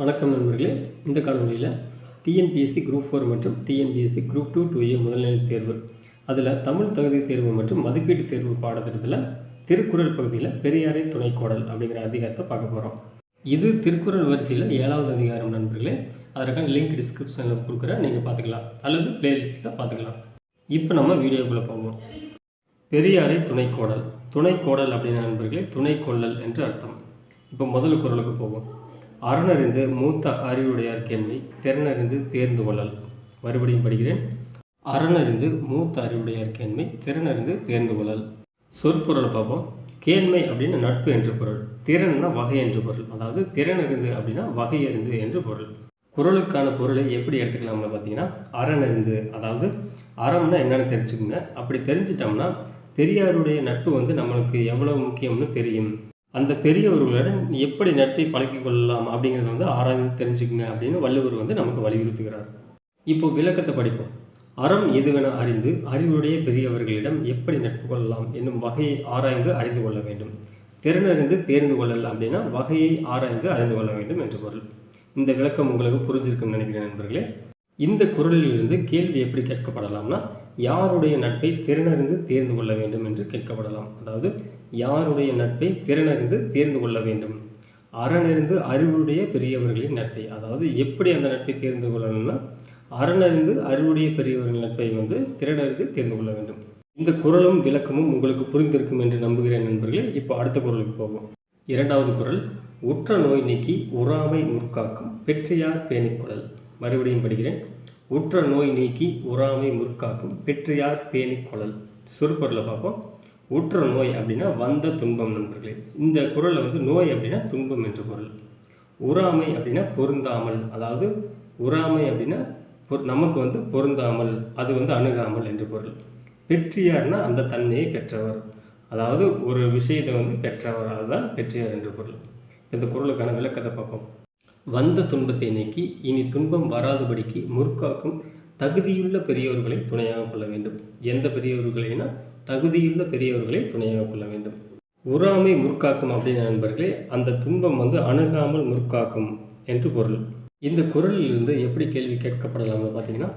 வணக்கம் நண்பர்களே. இந்த காணொலியில் டிஎன்பிஎஸ்சி குரூப் ஃபோர் மற்றும் TNPSC group two two A முதல்நிலை தேர்வு அதில் தமிழ் தகுதி தேர்வு மற்றும் மதிப்பீட்டு தேர்வு பாடத்திட்டத்தில் திருக்குறள் பகுதியில் பெரியாரை துணைக்கோடல் அப்படிங்கிற அதிகாரத்தை பார்க்க போகிறோம் இது திருக்குறள் வரிசையில் ஏழாவது அதிகாரம் நண்பர்களே. அதற்கான லிங்க் டிஸ்கிரிப்ஷனில் கொடுக்குறேன் நீங்கள் பார்த்துக்கலாம். அல்லது பிளேலிஸ்ட்டில் பார்த்துக்கலாம். இப்போ நம்ம வீடியோக்குள்ளே போவோம். பெரியாரை துணைக்கோடல். துணைக்கோடல் அப்படின்னு நண்பர்களே துணைக்கொள்ளல் என்று அர்த்தம். இப்போ முதல் குரலுக்கு போவோம். அறனறிந்து மூத்த அறிவுடையார் கேள்வி திறனறிந்து தேர்ந்து கொள்ளல். மறுபடியும் படிக்கிறேன். அறனறிந்து மூத்த அறிவுடையார் கேள்வி திறனறிந்து தேர்ந்து கொள்ளல். சொற்பொருளை பார்ப்போம். கேண்மை அப்படின்னு நட்பு என்று பொருள். திறன்னா வகை என்று பொருள். அதாவது திறனறிந்து அப்படின்னா வகை அறிந்து என்று பொருள். குரலுக்கான பொருளை எப்படி எடுத்துக்கலாம்னு பார்த்தீங்கன்னா அறனறிந்து. அதாவது அறம்னா என்னென்னு தெரிஞ்சுக்கோங்க. அப்படி தெரிஞ்சிட்டோம்னா பெரியாருடைய நட்பு வந்து நம்மளுக்கு எவ்வளோ முக்கியம்னு தெரியும். அந்த பெரியவர்களுடன் எப்படி நட்பை பழக்கிக் கொள்ளலாம் அப்படிங்கிறத வந்து ஆராய்ந்து தெரிஞ்சுக்குங்க அப்படின்னு வள்ளுவர் வந்து நமக்கு வலியுறுத்துகிறார். இப்போ விளக்கத்தை படிப்போம். அறம் எதுவென அறிந்து அறிவுடைய பெரியவர்களிடம் எப்படி நட்பு கொள்ளலாம் என்னும் வகையை ஆராய்ந்து அறிந்து கொள்ள வேண்டும். திறனறிந்து தேர்ந்து கொள்ளலாம் அப்படின்னா வகையை ஆராய்ந்து அறிந்து கொள்ள வேண்டும் என்று பொருள். இந்த விளக்கம் உங்களுக்கு புரிஞ்சிருக்கும்னு நினைக்கிறேன் நண்பர்களே. இந்த குரலிலிருந்து கேள்வி எப்படி கேட்கப்படலாம்னா யாருடைய நட்பை திறனறிந்து தேர்ந்து கொள்ள வேண்டும் என்று கேட்கப்படலாம். அதாவது யாருடைய நட்பை திறனறிந்து தேர்ந்து கொள்ள வேண்டும்? அறனறிந்து அறிவுடைய பெரியவர்களின் நட்பை. அதாவது எப்படி அந்த நட்பை தேர்ந்து கொள்ளணும்னா அறனறிந்து அறிவுடைய பெரியவர்களின் நட்பை வந்து திறனறிந்து தேர்ந்து கொள்ள வேண்டும். இந்த குரலும் விளக்கமும் உங்களுக்கு புரிந்திருக்கும் என்று நம்புகிறேன் நண்பர்களே. இப்போ அடுத்த குரலுக்கு போவோம். இரண்டாவது குரல் உற்ற நோய் நீக்கி உறாமை முற்காக்கும் பெற்றையார் பேணிக்குழல் மறுபடியும் படிக்கிறேன். உற்ற நோய் நீக்கி உறாமை முற்காக்கும் பெற்றியார் பேணி குழல். சொற்பொருளை பார்ப்போம். உற்ற நோய் அப்படின்னா வந்த துன்பம் நண்பர்களே. இந்த குரலில் வந்து நோய் அப்படின்னா துன்பம் என்று பொருள் உறாமை அப்படின்னா பொருந்தாமல். அதாவது உறாமை அப்படின்னா நமக்கு வந்து பொருந்தாமல் அது வந்து அணுகாமல் என்று பொருள் பெற்றியார்னா அந்த தன்மையை பெற்றவர். அதாவது ஒரு விஷயத்தை வந்து பெற்றவர் அதுதான் பெற்றியார் என்று பொருள் இந்த குரலுக்கான விளக்கத்தை பார்ப்போம். வந்த துன்பத்தை நீக்கி இனி துன்பம் வராதபடிக்கு முற்காக்கும் தகுதியுள்ள பெரியவர்களை துணையாக கொள்ள வேண்டும். எந்த பெரியவர்களைனா தகுதியுள்ள பெரியவர்களை துணையாக கொள்ள வேண்டும். உறாமை முற்காக்கும் அப்படின்னு நண்பர்களே அந்த துன்பம் வந்து அணுகாமல் முற்காக்கும் என்று பொருள். இந்த குரலில் இருந்து எப்படி கேள்வி கேட்கப்படலாம்னு பார்த்தீங்கன்னா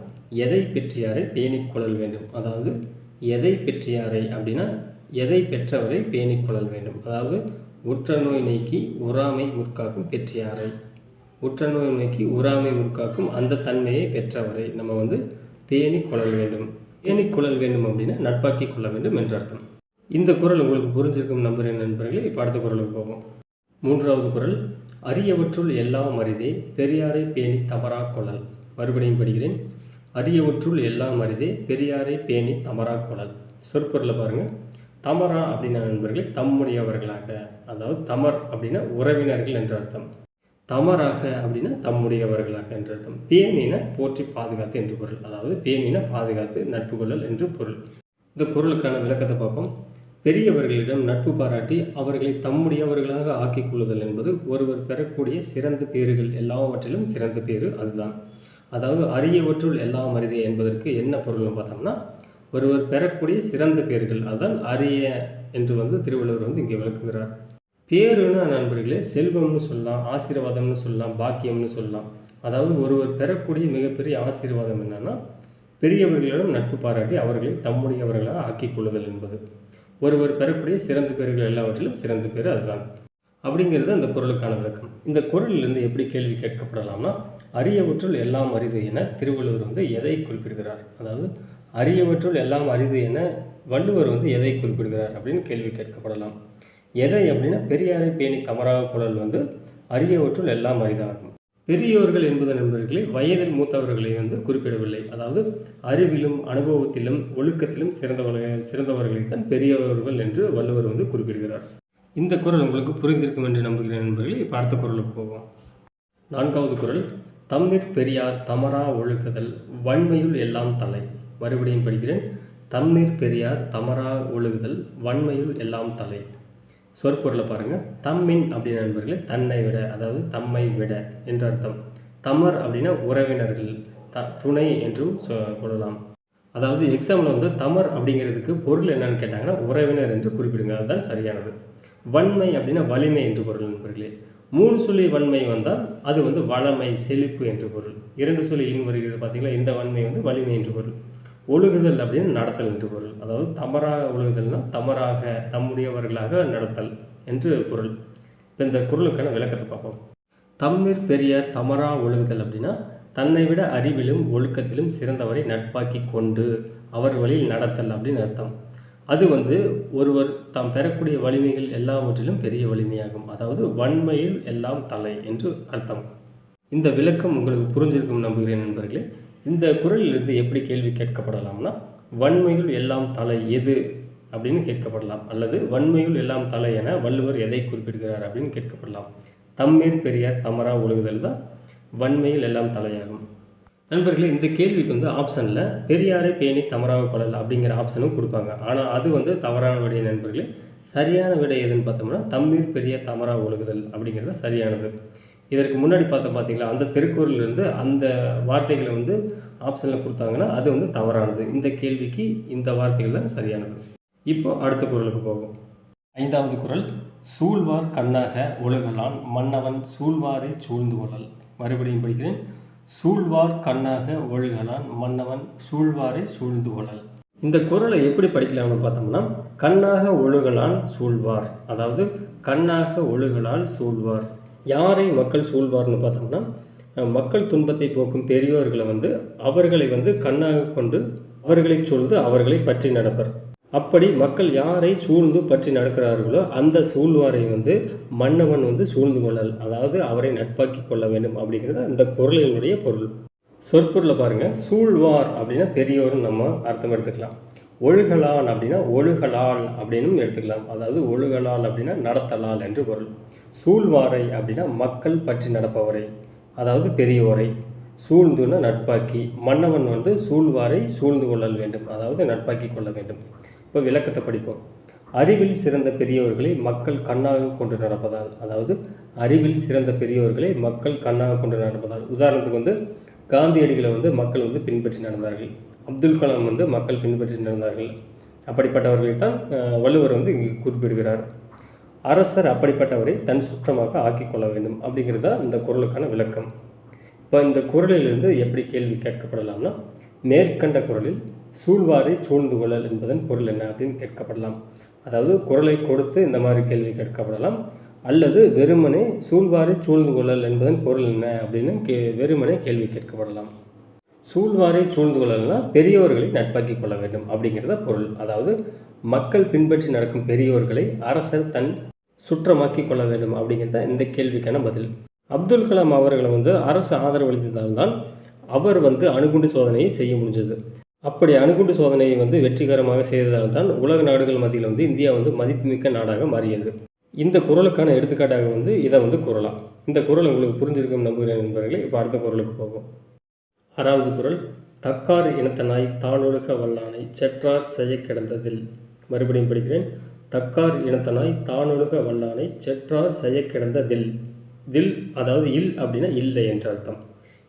எதை பெற்றியாரை பேணிக் கொள்ளல் வேண்டும்? அதாவது எதை பெற்றியாரை அப்படின்னா எதை பெற்றவரை பேணிக் கொள்ளல் வேண்டும்? அதாவது உற்ற நோய் நீக்கி உறாமை முற்காக்கும் பெற்றியாரை. உற்ற நோய் நோக்கி உறாமை முற்காக்கும் அந்த தன்மையை பெற்றவரை நம்ம வந்து பேணி கொள்ளல் வேண்டும். பேணி கொள்ளல் வேண்டும் அப்படின்னா நட்பாக்கி கொள்ள வேண்டும் என்று அர்த்தம். இந்த குரல் உங்களுக்கு புரிஞ்சிருக்கும் நம்புகிறேன் நண்பர்களே இப்போ அடுத்த குரலுக்கு போவோம். மூன்றாவது குரல் அரியவற்றுள் எல்லாம் அரிதே பெரியாரை பேணி தவறா கொள்ளல். மறுபடியும் படிக்கிறேன். அரியவற்றுள் எல்லாம் அரிதே பெரியாரை பேணி தமரா கொள்ளல். சொற்பொருளை பாருங்கள் தமரா அப்படின்னா நண்பர்களே தம்முடையவர்களாக. அதாவது தமர் அப்படின்னா உறவினர்கள் என்ற அர்த்தம். தமராக அப்படின்னா தம்முடையவர்களாக என்ற அர்த்தம். பேணின போற்றி பாதுகாத்து என்று பொருள். அதாவது பேணின பாதுகாத்து நட்பு கொள்ளல் என்று பொருள். இந்த பொருளுக்கான விளக்கத்தை பார்ப்போம். பெரியவர்களிடம் நட்பு பாராட்டி அவர்களை தம்முடையவர்களாக ஆக்கிக் கொள்ளுதல் என்பது ஒருவர் பெறக்கூடிய சிறந்த பேறுகள். எல்லாவற்றிலும் சிறந்த பேறு அதுதான். அதாவது அரியவற்றுள் எல்லாம் அரிதே என்பதற்கு என்ன பொருள்னு பார்த்தோம்னா ஒருவர் பெறக்கூடிய சிறந்த பேர்கள் அதுதான் அரிய என்று வந்து திருவள்ளுவர் வந்து இங்கே விளக்குகிறார். பேருன்னா நண்பர்களே செல்வம்னு சொல்லலாம் ஆசீர்வாதம்னு சொல்லலாம் பாக்கியம்னு சொல்லலாம். அதாவது ஒருவர் பெறக்கூடிய மிகப்பெரிய ஆசீர்வாதம் என்னன்னா பெரியவர்களிடம் நட்பு பாராட்டி அவர்களை தம்முடையவர்களாக ஆக்கிக் கொள்ளுதல் என்பது. ஒருவர் பெறக்கூடிய சிறந்த பேர்கள் எல்லாவற்றிலும் சிறந்த பேர் அதுதான். அப்படிங்கிறது அந்த குரலுக்கான விளக்கம். இந்த குரலிலிருந்து எப்படி கேள்வி கேட்கப்படலாம்னா அரியவற்றுள் எல்லாம் அரிது என திருவள்ளுவர் வந்து எதை குறிப்பிடுகிறார்? அதாவது அரியவற்றுள் எல்லாம் அரிது என வள்ளுவர் வந்து எதை குறிப்பிடுகிறார் அப்படின்னு கேள்வி கேட்கப்படலாம். எதை அப்படின்னா பெரியாரை பேணி தமராக குரல் வந்து அரியவற்றுள் எல்லாம் அரிதாகும். பெரியோர்கள் என்பது நண்பர்களே வயதில் மூத்தவர்களை வந்து குறிப்பிடவில்லை. அதாவது அறிவிலும் அனுபவத்திலும் ஒழுக்கத்திலும் சிறந்தவர்கள் சிறந்தவர்களை தான் பெரியவர்கள் என்று வள்ளுவர் வந்து குறிப்பிடுகிறார். இந்த குரல் உங்களுக்கு புரிந்திருக்கும் என்று நம்புகிறேன் நண்பர்களே. இப்போ அடுத்த குரலுக்கு போவோம். நான்காவது குரல் தம்மிற் பெரியார் தமரா ஒழுகுதல் வன்மையுள் எல்லாம் தலை. மறுபடியும் படிக்கிறேன் தம்மிற் பெரியார் தமரா ஒழுகுதல் வன்மையுள் எல்லாம் தலை. சொற்பொருளை பாருங்கள் தம்மின் அப்படின்னு நண்பர்களே தன்னை விட அதாவது தம்மை விட என்று அர்த்தம். தமர் அப்படின்னா உறவினர்கள் த துணை என்றும் சொ- கொள்ளலாம். அதாவது எக்ஸாமில் வந்து தமர் அப்படிங்கிறதுக்கு பொருள் என்னன்னு கேட்டாங்கன்னா உறவினர் என்று குறிப்பிடுங்க. அதுதான் சரியானது. வன்மை அப்படின்னா வலிமை என்று பொருள் நண்பர்களே. மூணு சொல்லி வன்மை வந்தால் அது வந்து வளமை செழிப்பு என்று பொருள். இரண்டு சொல்லி இன் வருகிறது பார்த்தீங்களா இந்த வன்மை வந்து வலிமை என்று பொருள். ஒழுகுதல் அப்படின்னு நடத்தல் என்று பொருள். அதாவது தமராக ஒழுகுதல்னா தமராக தம்முடையவர்களாக நடத்தல் என்று பொருள். இப்போ இந்த குரலுக்கான விளக்கத்தை பார்ப்போம். தம்மிற் பெரியார் தமரா ஒழுகுதல் அப்படின்னா தன்னை விட அறிவிலும் ஒழுக்கத்திலும் சிறந்தவரை நட்பாக்கி கொண்டு அவர் வழியில் நடத்தல் அப்படின்னு அர்த்தம். அது வந்து ஒருவர் தாம் பெறக்கூடிய வலிமைகள் எல்லாவற்றிலும் பெரிய வலிமையாகும். அதாவது வன்மையில் எல்லாம் தலை என்று அர்த்தம். இந்த விளக்கம் உங்களுக்கு புரிஞ்சிருக்கும் நம்புகிறேன் நண்பர்களே. இந்த குரலிலிருந்து எப்படி கேள்வி கேட்கப்படலாம்னா வன்மையுள் எல்லாம் தலை எது அப்படின்னு கேட்கப்படலாம். அல்லது வன்மையுள் எல்லாம் தலை என வள்ளுவர் எதை குறிப்பிடுகிறார் அப்படின்னு கேட்கப்படலாம். தம்மீர் பெரியார் தமரா ஒழுகுதல் தான் வன்மையில் எல்லாம் தலையாகும். நண்பர்களே இந்த கேள்விக்கு வந்து ஆப்ஷனில் பெரியாரை பேணி தமராக கொள்ளல் அப்படிங்கிற ஆப்ஷனும் கொடுப்பாங்க. ஆனால் அது வந்து தவறான விடைய நண்பர்களே. சரியான விடை எதுன்னு பார்த்தோம்னா தம்மீர் பெரிய தமரா ஒழுகுதல் அப்படிங்கிறது சரியானது. இதற்கு முன்னாடி பார்த்தோம் பார்த்தீங்களா அந்த திருக்குறளிலிருந்து அந்த வார்த்தைகளை வந்து ஆப்ஷனில் கொடுத்தாங்கன்னா அது வந்து தவறானது. இந்த கேள்விக்கு இந்த வார்த்தைகள் தான் சரியானது. இப்போ அடுத்த குரலுக்கு போகும் ஐந்தாவது குரல் சூழ்வார் கண்ணாக ஒழுகலான் மன்னவன் சூழ்வாரை சூழ்ந்து கொள்ளல். மறுபடியும் படிக்கிறேன். சூழ்வார் கண்ணாக ஒழுகலான் மன்னவன் சூழ்வாரை சூழ்ந்து கொள்ளல். இந்த குரலை எப்படி படிக்கலாம்னு பார்த்தோம்னா கண்ணாக ஒழுகலான் சூழ்வார். அதாவது கண்ணாக ஒழுகலால் சூழ்வார். யாரை மக்கள் சூழ்வார்னு பார்த்தோம்னா மக்கள் துன்பத்தை போக்கும் பெரியோர்களை வந்து அவர்களை வந்து கண்ணாக கொண்டு அவர்களை சூழ்ந்து அவர்களை பற்றி நடப்பர். அப்படி மக்கள் யாரை சூழ்ந்து பற்றி நடக்கிறார்களோ அந்த சூழ்வாரை வந்து மன்னவன் வந்து சூழ்ந்து கொள்ளல். அதாவது அவரை நட்பாக்கி கொள்ள வேண்டும் அப்படிங்கிறது அந்த குரலினுடைய பொருள். சொற்பொருளை பாருங்கள் சூழ்வார் அப்படின்னா பெரியோர்னு நம்ம அர்த்தம் எடுத்துக்கலாம். ஒழுகலான் அப்படின்னா ஒழுகலால் அப்படின்னும் எடுத்துக்கலாம். அதாவது ஒழுகலால் அப்படின்னா நடத்தலால் என்று பொருள். சூழ்வாரை அப்படின்னா மக்கள் பற்றி நடப்பவரை அதாவது பெரியோரை. சூழ்ந்துன்னா நட்பாக்கி மன்னவன் வந்து சூழ்வாரை சூழ்ந்து கொள்ளல் வேண்டும் அதாவது நட்பாக்கி கொள்ள வேண்டும். இப்போ விளக்கத்தை படிப்போம். அறிவில் சிறந்த பெரியோர்களை மக்கள் கண்ணாக கொண்டு நடப்பதால் அதாவது அறிவில் சிறந்த பெரியோர்களை மக்கள் கண்ணாக கொண்டு நடப்பதால். உதாரணத்துக்கு வந்து காந்தியடிகளை வந்து மக்கள் வந்து பின்பற்றி நடந்தார்கள். அப்துல் கலாம் வந்து மக்கள் பின்பற்றி நடந்தார்கள். அப்படிப்பட்டவர்களை தான் வள்ளுவர் வந்து இங்கு குறிப்பிடுகிறார். அரசர் அப்படிப்பட்டவரை தன் சுற்றமாக ஆக்கி கொள்ள வேண்டும் அப்படிங்கிறது தான் இந்த குரலுக்கான விளக்கம். இப்போ இந்த குரலிலிருந்து எப்படி கேள்வி கேட்கப்படலாம்னா மேற்கண்ட குரலில் சூழ்வாரை சூழ்ந்து கொள்ளல் என்பதன் பொருள் என்ன அப்படின்னு கேட்கப்படலாம். அதாவது குரலை கொடுத்து இந்த மாதிரி கேள்வி கேட்கப்படலாம். அல்லது வெறுமனே சூழ்வாரை சூழ்ந்து கொள்ளல் என்பதன் பொருள் என்ன அப்படின்னு கே வெறுமனே கேள்வி கேட்கப்படலாம். சூழ்வாரை சூழ்ந்து கொள்ளல்னா பெரியோர்களை நட்பாக்கி கொள்ள வேண்டும் அப்படிங்கிறத பொருள். அதாவது மக்கள் பின்பற்றி நடக்கும் பெரியோர்களை அரசர் தன் சுற்றமாக்கி கொள்ள வேண்டும் அப்படிங்கிறத இந்த கேள்விக்கான பதில். அப்துல் கலாம் அவர்களை வந்து அரசு ஆதரவளித்ததால் தான் அவர் வந்து அணுகுண்டு சோதனையை செய்ய முடிஞ்சது. அப்படி அணுகுண்டு சோதனையை வந்து வெற்றிகரமாக செய்ததால் தான் உலக நாடுகள் மத்தியில் வந்து இந்தியா வந்து மதிப்புமிக்க நாடாக மாறியது. இந்த குரலுக்கான எடுத்துக்காட்டாக வந்து இதை வந்து கூறலாம். இந்த குரல் உங்களுக்கு புரிஞ்சிருக்கும் நம்புகிறேன் நண்பர்களே. இப்போ அடுத்த குரலுக்கு போகும் ஆறாவது குரல் தக்கார் இனத்த நாய் தானொழுக வல்லானை செற்றார் செய்ய கிடந்ததில். மறுபடியும் படிக்கிறேன். தக்கார் இனத்தனாய் தானொழுக வல்லானை செற்றார் செய்ய கிடந்த தில். தில் அதாவது இல் அப்படின்னா இல்லை என்ற அர்த்தம்.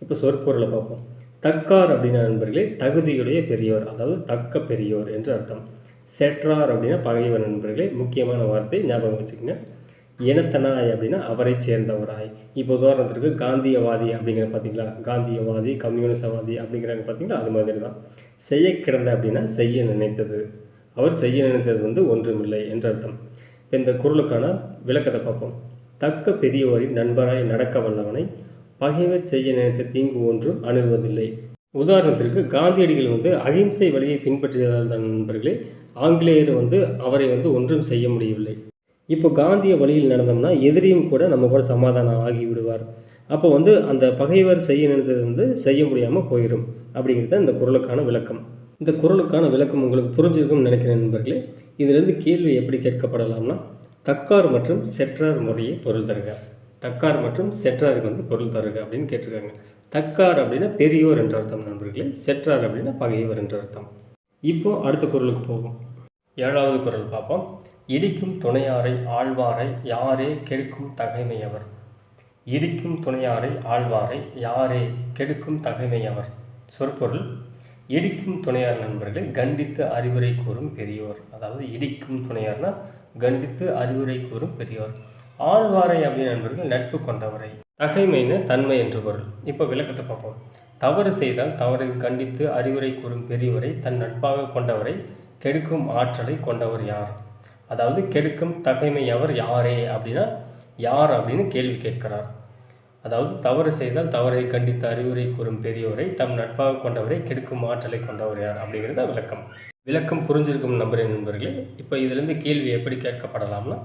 இப்போ சொற்பொருளை பார்ப்போம். தக்கார் அப்படின்னா நண்பர்களே தகுதியுடைய பெரியோர் அதாவது தக்க பெரியோர் என்று அர்த்தம். செற்றார் அப்படின்னா பகைவர் நண்பர்களே முக்கியமான வார்த்தை ஞாபகம் வச்சுக்கோங்க. இனத்தனாய் அப்படின்னா அவரை சேர்ந்தவராய். இப்போ உதாரணத்திற்கு காந்தியவாதி அப்படிங்கிற பார்த்தீங்களா காந்தியவாதி கம்யூனிசவாதி அப்படிங்கிறாங்க பார்த்தீங்களா அது மாதிரி தான் செய்ய கிடந்த அப்படின்னா செய்ய நினைத்தது. அவர் செய்ய நினைத்தது வந்து ஒன்றுமில்லை என்று அர்த்தம். இந்த குரலுக்கான விளக்கத்தை பார்ப்போம். தக்க பெரியோரின் நண்பராய் நடக்க வல்லவனை பகைவர் செய்ய நினைத்த தீங்கு ஒன்றும் அணுகுவதில்லை. உதாரணத்திற்கு காந்தியடிகள் வந்து அகிம்சை வழியை பின்பற்றியதால் தான் நண்பர்களே ஆங்கிலேயர் வந்து அவரை வந்து ஒன்றும் செய்ய முடியவில்லை. இப்போ காந்திய வழியில் நடந்தோம்னா எதிரியும் கூட நம்ம கூட சமாதானம் ஆகி விடுவார் அப்போ வந்து அந்த பகைவர் செய்ய நினைத்தது வந்து செய்ய முடியாமல் போயிடும் அப்படிங்கிறது இந்த குரலுக்கான விளக்கம். இந்த குரலுக்கான விளக்கம் உங்களுக்கு புரிஞ்சிருக்கும்னு நினைக்கிறேன் நண்பர்களே. இதிலிருந்து கேள்வி எப்படி கேட்கப்படலாம்னா தக்கார் மற்றும் செற்றார் முறையை பொருள் தருக. தக்கார் மற்றும் செற்றாருக்கு வந்து பொருள் தருக அப்படின்னு கேட்டிருக்காங்க. தக்கார் அப்படின்னா பெரியோர் என்ற அர்த்தம் நண்பர்களே. செற்றார் அப்படின்னா பகையோர் என்ற அர்த்தம். இப்போ அடுத்த குரலுக்கு போகும் ஏழாவது குரல் பார்ப்போம். இடிக்கும் துணையாரை ஆழ்வாரை யாரே கெடுக்கும் தகைமையவர். இடிக்கும் துணையாரை ஆழ்வாரை யாரே கெடுக்கும் தகைமையவர். சொற்பொருள் இடிக்கும் துணையார் நண்பர்களை கண்டித்து அறிவுரை கூறும் பெரியோர். அதாவது இடிக்கும் துணையார்னா கண்டித்து அறிவுரை கூறும் பெரியோர். ஆழ்வாரை அப்படின்னு நண்பர்கள் நட்பு கொண்டவரை. தகைமைன்னு தன்மை என்று பொருள். இப்போ விளக்கத்தை பார்ப்போம். தவறு செய்தால் தவறை கண்டித்து அறிவுரை கூறும் பெரியவரை தன் நட்பாக கொண்டவரை கெடுக்கும் ஆற்றலை கொண்டவர் யார்? அதாவது கெடுக்கும் தகைமை அவர் யாரே அப்படின்னா யார் அப்படின்னு கேள்வி கேட்கிறார். அதாவது தவறு செய்தால் தவறை கண்டித்து அறிவுரை கூறும் பெரியோரை தம் நட்பாக கொண்டவரை கெடுக்கும் ஆற்றலை கொண்டவர் யார் அப்படிங்கிறத விளக்கம். விளக்கம் புரிஞ்சிருக்கும் நம்புகிறேன் நண்பர்களே இப்போ இதிலிருந்து கேள்வி எப்படி கேட்கப்படலாம்னா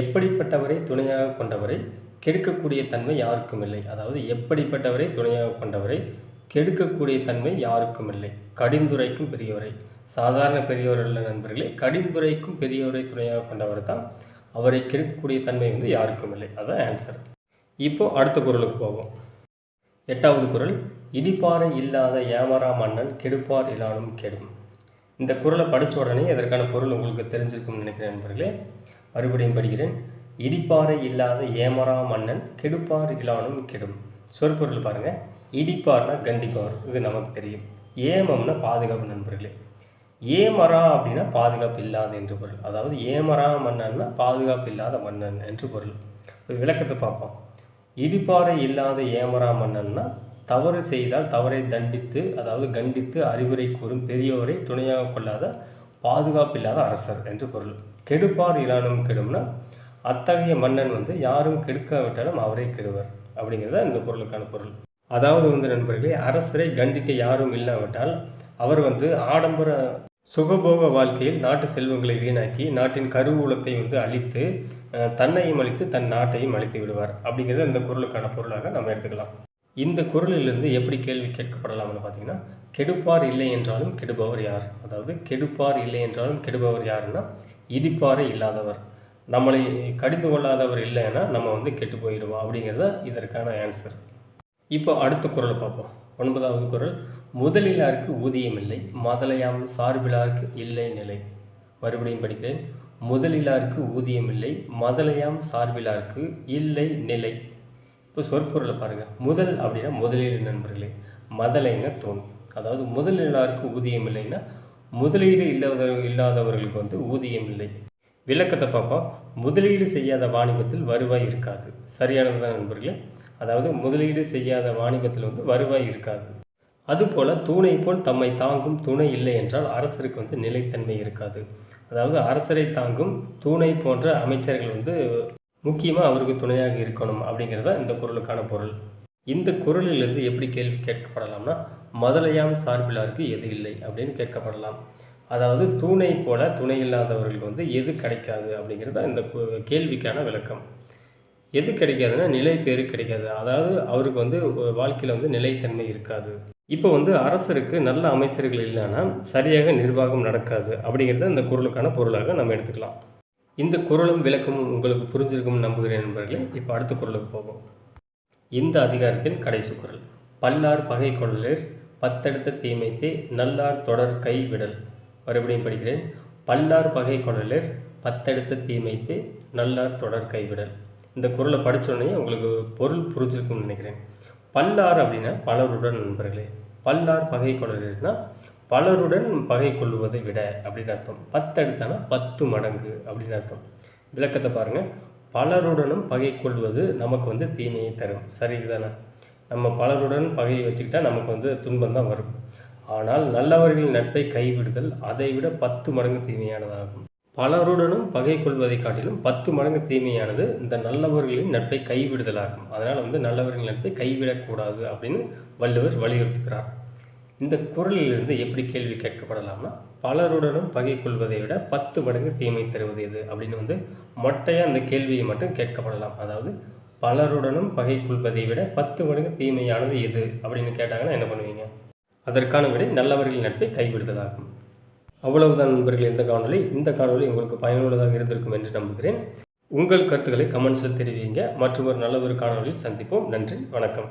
எப்படிப்பட்டவரை துணையாக கொண்டவரை கெடுக்கக்கூடிய தன்மை யாருக்கும் இல்லை. அதாவது எப்படிப்பட்டவரை துணையாக கொண்டவரை கெடுக்கக்கூடிய தன்மை யாருக்கும் இல்லை. கடிந்துரைக்கும் பெரியோரை சாதாரண பெரியவர் நண்பர்களே கடிந்துரைக்கும் பெரியோரை துணையாக கொண்டவர் தான் அவரை கெடுக்கக்கூடிய தன்மை வந்து யாருக்கும் இல்லை. அதான் ஆன்சர் இப்போ அடுத்த குரலுக்கு போவோம். எட்டாவது குரல் இடிப்பாறை இல்லாத ஏமரா மன்னன் கெடுப்பார் இலானும் கெடும். இந்த குரலை படித்த உடனே அதற்கான பொருள் உங்களுக்கு தெரிஞ்சிருக்கும்னு நினைக்கிறேன் நண்பர்களே. மறுபடியும் படிக்கிறேன். இடிப்பாறை இல்லாத ஏமரா மன்னன் கெடுப்பார் இலானும் கெடும். சொற்பொருள் பாருங்கள் இடிப்பார்னா கண்டிப்பார். இது நமக்கு தெரியும். ஏமம்னா பாதுகாப்பு நண்பர்களே. ஏமரா அப்படின்னா பாதுகாப்பு இல்லாத என்று பொருள். அதாவது ஏமரா மன்னன்னா பாதுகாப்பு இல்லாத மன்னன் என்று பொருள். இப்போ விளக்கத்தை பார்ப்போம். இடிப்பாறை இல்லாத ஏமரா மன்னன்னா தவறு செய்தால் தவறை தண்டித்து அதாவது கண்டித்து அறிவுரை கூறும் பெரியோரை துணையாக கொள்ளாத பாதுகாப்பு இல்லாத அரசர் என்று பொருள். கெடுப்பார் இலானும் கெடும்னா அத்தகைய மன்னன் வந்து யாரும் கெடுக்காவிட்டாலும் அவரே கெடுவர் அப்படிங்கிறத இந்த பொருளுக்கான பொருள். அதாவது வந்து நண்பர்களே அரசரை கண்டிக்க யாரும் இல்லாவிட்டால் அவர் வந்து ஆடம்பர சுகபோக வாழ்க்கையில் நாட்டு செல்வங்களை வீணாக்கி நாட்டின் கருவூலத்தை வந்து அழித்து தன்னையும் அழித்து தன் நாட்டையும் அழித்து விடுவார். அப்படிங்கிறது இந்த குரலுக்கான பொருளாக நம்ம எடுத்துக்கலாம். இந்த குரலிலிருந்து எப்படி கேள்வி கேட்கப்படலாம்னு பார்த்தீங்கன்னா கெடுப்பார் இல்லை என்றாலும் கெடுபவர் யார்? அதாவது கெடுப்பார் இல்லை என்றாலும் கெடுபவர் யாருன்னா இடிப்பாறை இல்லாதவர். நம்மளை கடிந்து கொள்ளாதவர் இல்லைன்னா நம்ம வந்து கெட்டு போயிடுவோம் அப்படிங்கிறது இதற்கான ஆன்சர் இப்போ அடுத்த குரலை பார்ப்போம். ஒன்பதாவது குரல் முதலிலாருக்கு ஊதியம் இல்லை மதலையாம் சார்பிலாருக்கு இல்லை நிலை. மறுபடியும் படிக்கிறேன். முதலிலாருக்கு ஊதியம் இல்லை மதலையாம் சார்பிலாருக்கு இல்லை நிலை. இப்போ சொற்பொருளை பாருங்கள் முதல் அப்படின்னா முதலீடு நண்பர்களே மதலைன்னு தோன் அதாவது முதலிலாருக்கு ஊதியம் இல்லைன்னா முதலீடு இல்லாத இல்லாதவர்களுக்கு வந்து ஊதியம் இல்லை விளக்கத்தை பார்ப்போம். முதலீடு செய்யாத வாணிபத்தில் வருவாய் இருக்காது. சரியானது தான் நண்பர்களே. அதாவது முதலீடு செய்யாத வாணிபத்தில் வந்து வருவாய் இருக்காது. அதுபோல் தூணை போல் தம்மை தாங்கும் துணை இல்லை என்றால் அரசருக்கு வந்து நிலைத்தன்மை இருக்காது. அதாவது அரசரை தாங்கும் தூணை போன்ற அமைச்சர்கள் வந்து முக்கியமாக அவருக்கு துணையாக இருக்கணும் அப்படிங்கிறத இந்த குரலுக்கான பொருள். இந்த குரலிலிருந்து எப்படி கேள்வி கேட்கப்படலாம்னா மதலையாம் சார்பிலாருக்கு எது இல்லை அப்படின்னு கேட்கப்படலாம். அதாவது தூணை போல துணை இல்லாதவர்களுக்கு வந்து எது கிடைக்காது அப்படிங்கிறது இந்த கேள்விக்கான விளக்கம். எது கிடைக்காதுன்னா நிலை கிடைக்காது. அதாவது அவருக்கு வந்து வாழ்க்கையில் வந்து நிலைத்தன்மை இருக்காது. இப்போ வந்து அரசருக்கு நல்ல அமைச்சர்கள் இல்லைன்னா சரியாக நிர்வாகம் நடக்காது அப்படிங்கிறத இந்த குரலுக்கான பொருளாக நம்ம எடுத்துக்கலாம். இந்த குரலும் விளக்கமும் உங்களுக்கு புரிஞ்சிருக்கும் நம்புகிறேன் நண்பர்களே. இப்போ அடுத்த குரலுக்கு போகும் இந்த அதிகாரத்தின் கடைசி குரல். பல்லார் பகை கொள்ளலர் பத்தெடுத்த தீமைத்தே நல்லார் தொடர் கை விடல். மறுபடியும் படிக்கிறேன். பல்லார் பகை கொள்ளலர் பத்தெடுத்த தீமைத்தே நல்லார் தொடர் கைவிடல் இந்த குரலை படித்தோடனே உங்களுக்கு பொருள் புரிஞ்சிருக்கும்னு நினைக்கிறேன். பல்லார் அப்படின்னா பலருடன் நண்பர்களே. பல்லார் பகை கொள்ளலர்னா பலருடன் பகை கொள்வதை விட அப்படின்னு அர்த்தம். பத்து எடுத்தானா பத்து மடங்கு அப்படின்னு அர்த்தம். விளக்கத்தை பாருங்கள் பலருடனும் பகை கொள்வது நமக்கு வந்து தீமையை தரும். சரிதானே? நம்ம பலருடன் பகையை வச்சுக்கிட்டா நமக்கு வந்து துன்பம் தான் வரும். ஆனால் நல்லவர்களின் நட்பை கைவிடுதல் அதை விட பத்து மடங்கு தீமையானதாகும். பலருடனும் பகை கொள்வதை காட்டிலும் பத்து மடங்கு தீமையானது இந்த நல்லவர்களின் நட்பை கைவிடுதலாகும். அதனால் வந்து நல்லவர்களின் நட்பை கைவிடக்கூடாது அப்படின்னு வள்ளுவர் வலியுறுத்துகிறார். இந்த குரலிலிருந்து எப்படி கேள்வி கேட்கப்படலாம்னா பலருடனும் பகை கொள்வதை விட பத்து மடங்கு தீமை தருவது எது அப்படின்னு வந்து மொட்டையாக அந்த கேள்வியை மட்டும் கேட்கப்படலாம். அதாவது பலருடனும் பகை கொள்வதை விட பத்து மடங்கு தீமையானது எது அப்படின்னு கேட்டாங்கன்னா என்ன பண்ணுவீங்க? அதற்கான விடை நல்லவர்களின் நட்பை கைவிடுதலாகும். அவ்வளவுதான் நண்பர்கள் இந்த காணொலி இந்த காணொலி உங்களுக்கு பயனுள்ளதாக இருந்திருக்கும் என்று நம்புகிறேன். உங்கள் கருத்துக்களை கமெண்ட்ஸில் தெரிவிங்க. மற்றும் ஒரு நல்ல ஒரு காணொலியில் சந்திப்போம். நன்றி வணக்கம்.